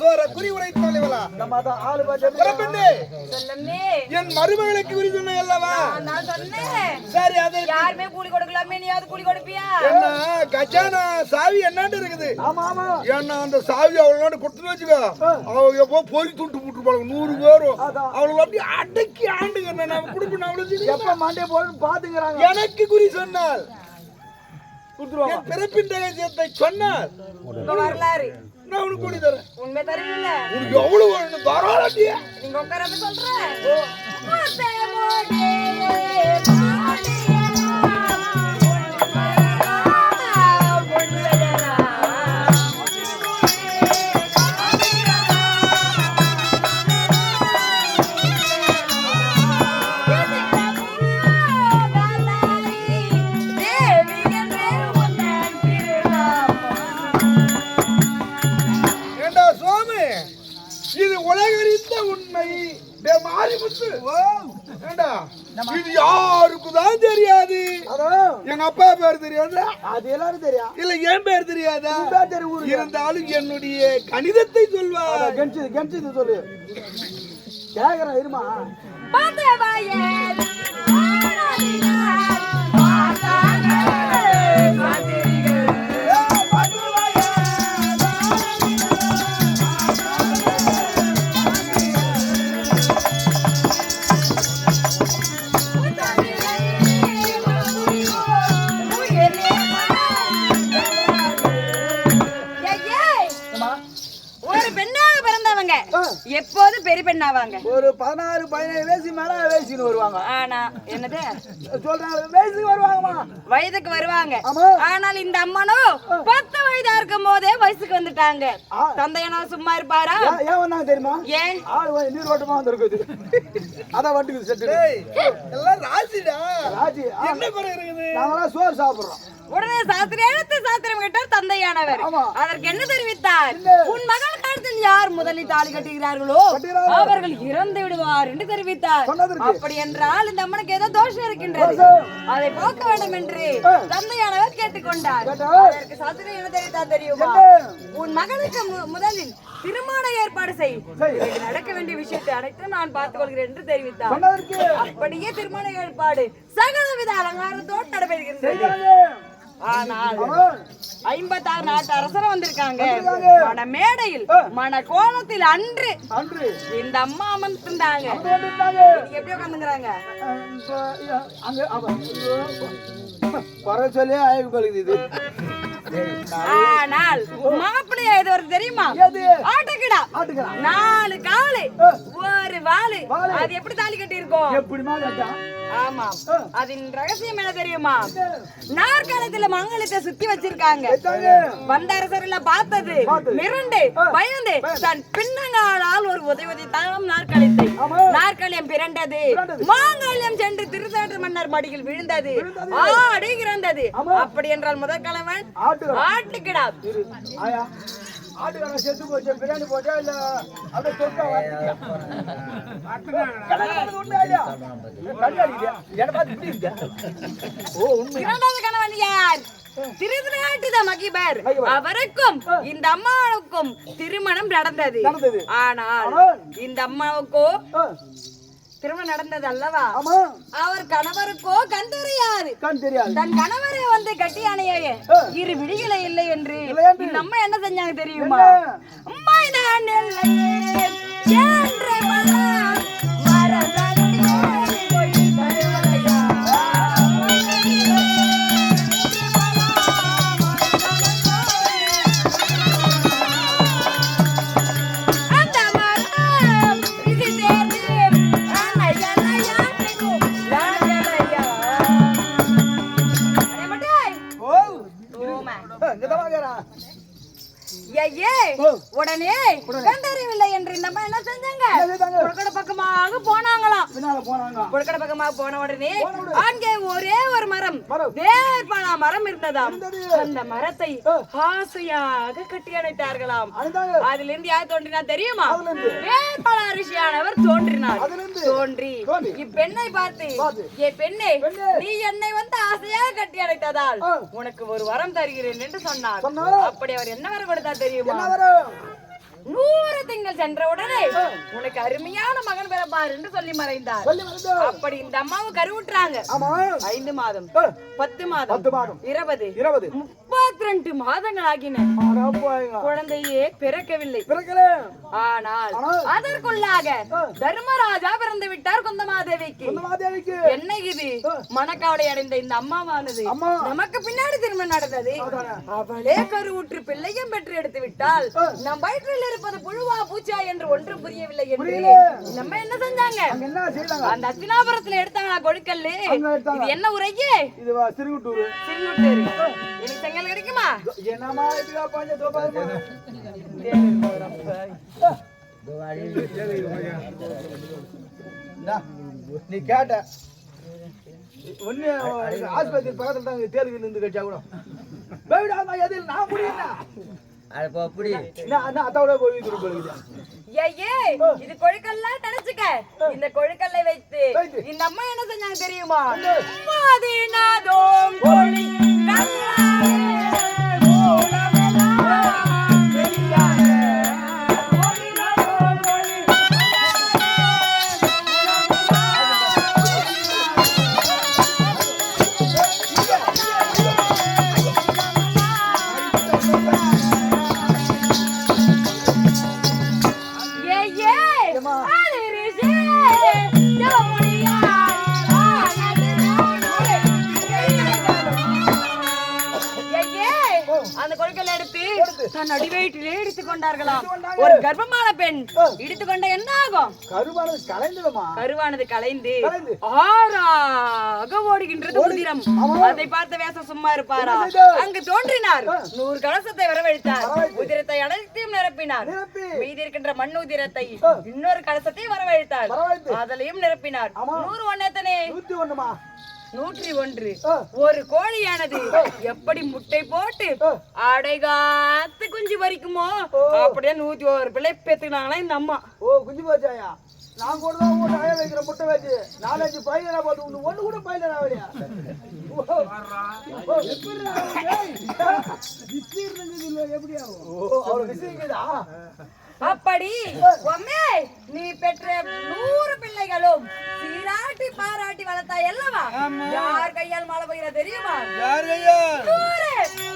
சோர குறி என் மருமகளுக்கு குறி சொன்ன அல்லவா? நான் சொன்னேன். சரி அது யாருமே கூலி கொடுக்கலாமே நீயாவது கூலி கொடுப்பியா? என்ன கஜானா சாவி என்னன்னு இருக்குது. ஆமா ஆமா. ஏன்னா அந்த சாவி அவளோட கொடுத்து வச்சுக்கோ. அவங்க எப்போ பொறி துண்டு போட்டு போறாங்க நூறு பேரும். அவளை அப்படியே அடக்கி ஆண்டுங்க நம்ம கொடுக்கணும் அவளுக்கு எப்ப மண்டே போறன்னு பாத்துக்கிறாங்க. எனக்கு குறி சொன்னால் பிறப்பின் ரகசியத்தை சொன்னால் வரலாறு. நான் உனக்கு கூடி தரேன். உண்மை தருவீல்ல உனக்கு எவ்வளவு வேணும் தாராளட்டியா நீங்க உட்கார சொல்றேன். ஏண்டா? இது யாருக்கும் தான் தெரியாது எங்க அப்பா பேர் தெரியாதா அது எல்லாரும் தெரியும் இல்ல என் பேர் தெரியாதா? பேர் தெரியும் ஊருக்கு இருந்தாலும் என்னுடைய கணிதத்தை சொல்வார் கெஞ்சி கெஞ்சி இது சொல்லு. கேக்குறேன் இருமா. பெரிய பெண்ணாவாங்க ஒரு பதினாறு பதினேழு வயசு மேல வயசுன்னு வருவாங்க. ஆனா என்னது? சொல்றாங்க வயசுக்கு வருவாங்கம்மா. வயதுக்கு வருவாங்க. ஆனால் இந்த அம்மனோ பத்து வயதா இருக்கும் போதே வயசுக்கு வந்துட்டாங்க. தந்தையனோ சும்மா இருப்பாரா? ஏன் வந்தாங்க தெரியுமா? ஏன்? ஆள் நீர் வட்டமா வந்திருக்குது. அதான் வட்டுக்குது செட்டு எல்லாம் ராசிடா ராஜி ஆ, என்ன குறை இருக்குது? நாங்களாம் சோறு சாப்பிடுறோம். உடனே சாஸ்திரம் எழுத்து சாஸ்திரம் கேட்டார் தந்தையானவர். அதற்கு என்ன தெரிவித்தார். உன் மகள் யார் முதலில் தாலி கட்டுகிறார்களோ. அவர்கள் இறந்து விடுவார் என்று தெரிவித்தார். அப்படி என்றால் இந்த அம்மனுக்கு ஏதோ தோஷம் இருக்கின்றது. அதை போக்க வேண்டும் என்று. தந்தையானவர் கேட்டுக்கொண்டார். அதற்கு சாஸ்திரம் என்ன தெரிவித்தார் தெரியுமா? உன் மகனுக்கு முதலில் திருமண ஏற்பாடு செய் நடக்க வேண்டிய விஷயத்தை அனைத்தும் நான் பார்த்துக் கொள்கிறேன் என்று தெரிவித்தார் அப்படியே திருமண ஏற்பாடு சகலவித அலங்காரத்தோடு நடைபெறுகின்றது. ஆனால். ஐம்பத்தாறு நாட்டு அரசர் வந்திருக்காங்க. மன மேடையில். மன கோலத்தில் அன்று இந்த அம்மா அமர்ந்திருந்தாங்க எப்படி உட்காந்துங்கிறாங்க குறை சொல்லி அழகு பழுகுது இது ஆனால் மாப்பிள்ளை எது வருது தெரியுமா? ஆட்டுக்கிடா நாலு காலு. ஒரு வாலு. அது எப்படி தாலி கட்டி இருக்கும் எப்படிமா கேட்டான் ஆமா. அதன் ரகசியம் என்ன தெரியுமா நாற்காலத்துல மங்களத்தை சுத்தி வச்சிருக்காங்க. வந்த அரசர்ல பார்த்தது. மிரண்டு. பயந்து தன் பின்னங்காலால் ஒரு உதவி தாம் நாற்காலித்தை. நாற்காலியம் பிறண்டது. மாங்கல்யம் சென்று திருசாற்று மன்னர் மடியில் விழுந்தது. ஆடி ஆமா. அப்படி என்றால் ஆட்டுக்கிறான் ஆட்டுக்கிடா ஆட்டுக்காரன் செத்து போச்சு பிரியாணி இல்ல அப்படியே தொட்டா? ஓ உண்மை. கணவன் யார்? திருநாட்டுத மகிபர். அவருக்கும் இந்த அம்மாவுக்கும் திருமணம் நடந்தது. ஆனால் இந்த அம்மாவுக்கோ ஆ, திருமணம் நடந்தது அல்லவா? அவர் கணவருக்கோ கண் தெரியாது. கண் தெரியாது. தன் கணவரை வந்து கட்டி அணைய ஆ. இரு விடிகளை இல்லை என்று. அம்மா என்ன செஞ்சாங்க தெரியுமா? அம்மா நான் பின்னால போனாங்க போன உடனே. அங்கே ஒரே ஒரு மரம் மரம். வேர்பலா மரம் இருந்ததாம். அந்த மரத்தை. ஆசையாக கட்டி அணைத்தார்களாம் அதிலிருந்து யார் தோன்றினா தெரியுமா அதிலிருந்து. வேர்பலா ரிஷியானவர் தோன்றினார். தோன்றி. இப்பெண்ணை பார்த்து. ஏ பெண்ணே. நீ என்னை வந்து ஆசையாக கட்டி அணைத்ததால். உனக்கு ஒரு வரம் தருகிறேன் என்று சொன்னார். அப்படி அவர் என்ன வரம் கொடுத்தார் தெரியுமா நூறு திங்கள் சென்ற உடனே உனக்கு அருமையான மகன் பிறப்பார் என்று சொல்லி மறைந்தார். அப்படி இந்த அம்மாவை கருவுற்றாங்க. ஐந்து மாதம் பத்து மாதம் இருபது இருபது. முப்பத்தி ரெண்டு மாதங்கள் ஆகின. குழந்தையே பிறக்கவில்லை. ஆனால் அதற்குள்ளாக தர்மராஜா பிறந்து விட்டார் குந்தமாதேவிக்கு. என்ன இது? மனக்காவடை அடைந்த இந்த அம்மாவானது அம்மா. நமக்கு பின்னாடி திருமணம் நடந்தது. அவளே கருவுற்று பிள்ளையும் பெற்று எடுத்து விட்டால் நம் வயிற்றில் இருப்பது புழுவா பூச்சா என்று ஒன்றும் புரியவில்லை என்று. நம்ம என்ன செஞ்சாங்க? அந்த அத்தினாபுரத்துல எடுத்தாங்களா எடுத்தாங்க. இது என்ன வா, சிறுகுட்டூர். சிறுநுட்டேரி எனக்கு செங்கல் கிடைக்குமா என்னமா பாஞ்ச இந்தா, நீ கேட்ட ஒண்ணு ஆஸ்பத்திரி பக்கத்துல தான் தேர்வு இருந்து கட்சியா கூட எதில் நான் முடியும்னா நான் நான் அதோட போய் இது போகுது ஐயே இது கொழுக்கல்லாம் நினைச்சுக்க இந்த கொழுக்கல்லை வைத்து வைத்து. இந்த அம்மா என்ன செஞ்சாங்க தெரியுமா மாதினாதோம் கொழி அந்த எடுத்து தன் அடிவயிற்றிலே இடித்துக் கொண்டார்களாம். ஒரு கர்ப்பமான பெண் இடித்துக் கொண்ட என்ன ஆகும்? கருவானது கலைந்துடுமா? கருவானது கலைந்து. ஆறாக ஓடுகின்றது உதிரம். அதை பார்த்த வேசம் சும்மா இருப்பாரா? அங்கு தோன்றினார். நூறு கலசத்தை வரவழைத்தார். வரவழைத்து. உதிரத்தை அனைத்தையும் நிரப்பினார். நிரப்பி. மீதி இருக்கின்ற மண் உதிரத்தை இன்னொரு கலசத்தை வரவழைத்தார். வரவழைத்து. அதிலையும் நிரப்பினார். நூறு ஒன்னத்தனே நூத்தி ஒண்ணுமா? நூற்றி ஒன்று. ஒரு கோழியானது. எப்படி முட்டை போட்டு அடைகாத்து குஞ்சு பறிக்குமோ? அப்படியே நூத்தி ஒரு பிள்ளை பெத்துக்கினாங்களா இந்த அம்மா. ஓ குஞ்சு போச்சாயா நான் கூட தான் போட்டு அழைய வைக்கிற முட்டை வச்சு நாலஞ்சு பையனா பார்த்து ஒண்ணு ஒண்ணு கூட பையனா வழியா எப்படி அப்படி உம்மே நீ பெற்ற நூறு பிள்ளைகளும் சீராட்டி பாராட்டி வளர்த்தாய் அல்லவா? யார் கையால் மழை பெய்கிற தெரியுமா? யார் நூறு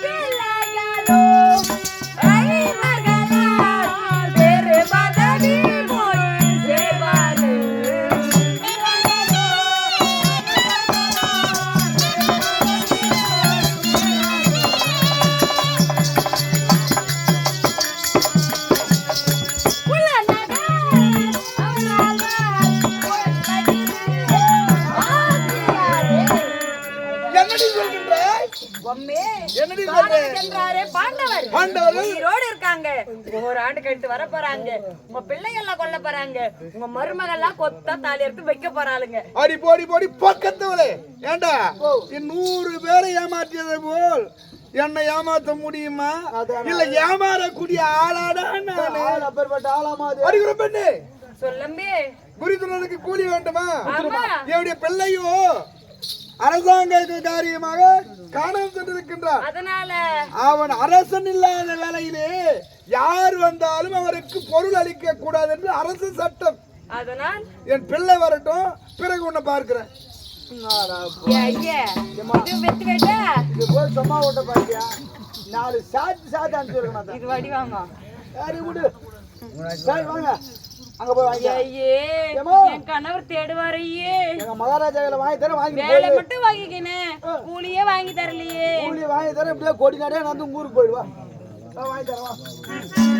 பிள்ளைகளும். இருக்காங்க ஒரு ஆண்டு கழித்து வர போறாங்க. உங்க பிள்ளைகள்லாம் கொல்ல போறாங்க. உங்க மருமகள்லாம் கொத்தா தாலி எடுத்து வைக்க போறாளுங்க. அடி போடி போடி பக்கத்தவளே. ஏண்டா நூறு பேரை ஏமாற்றியது போல் என்னை ஏமாத்த முடியுமா. இல்ல ஏமாறக்கூடிய ஆளாடா நானு. அப்பேற்பட்ட ஆளாமா பெண்ணு. சொல்லம்பே. குறித்துறதுக்கு கூலி வேண்டுமா? என்னுடைய பிள்ளையோ அரசாங்க காரியமாக காணாமல் சென்றிருக்கின்றார் அதனால அவன் அரசன் இல்லாத வேளையிலே யார் வந்தாலும் அவருக்கு பொருள் அளிக்க கூடாது என்று அரசு சட்டம். அதனால் என் பிள்ளை வரட்டும் பிறகு உன்னை பார்க்கிறேன். இது இது போய் சும்மா ஓட்ட பாத்தியா? நாலு சாத்து சாத்து அனுப்பிச்சிருக்கணும் இது வடிவாங்க சரி விடு. சரி வாங்க. அங்க போய் வாங்க ஐயே? என் கணவர் தேடுவாரு ஐயே எங்க மகாராஜாவில வாங்கி தரேன் வாங்கி வேலை மட்டும் வாங்கிக்கினேன் கூலியே வாங்கி தரலையே. கூலி வாங்கி தரேன் இப்படியே கொடி நடையா நான் வந்து ஊருக்கு போயிடுவா வாங்கி தரேன் வா.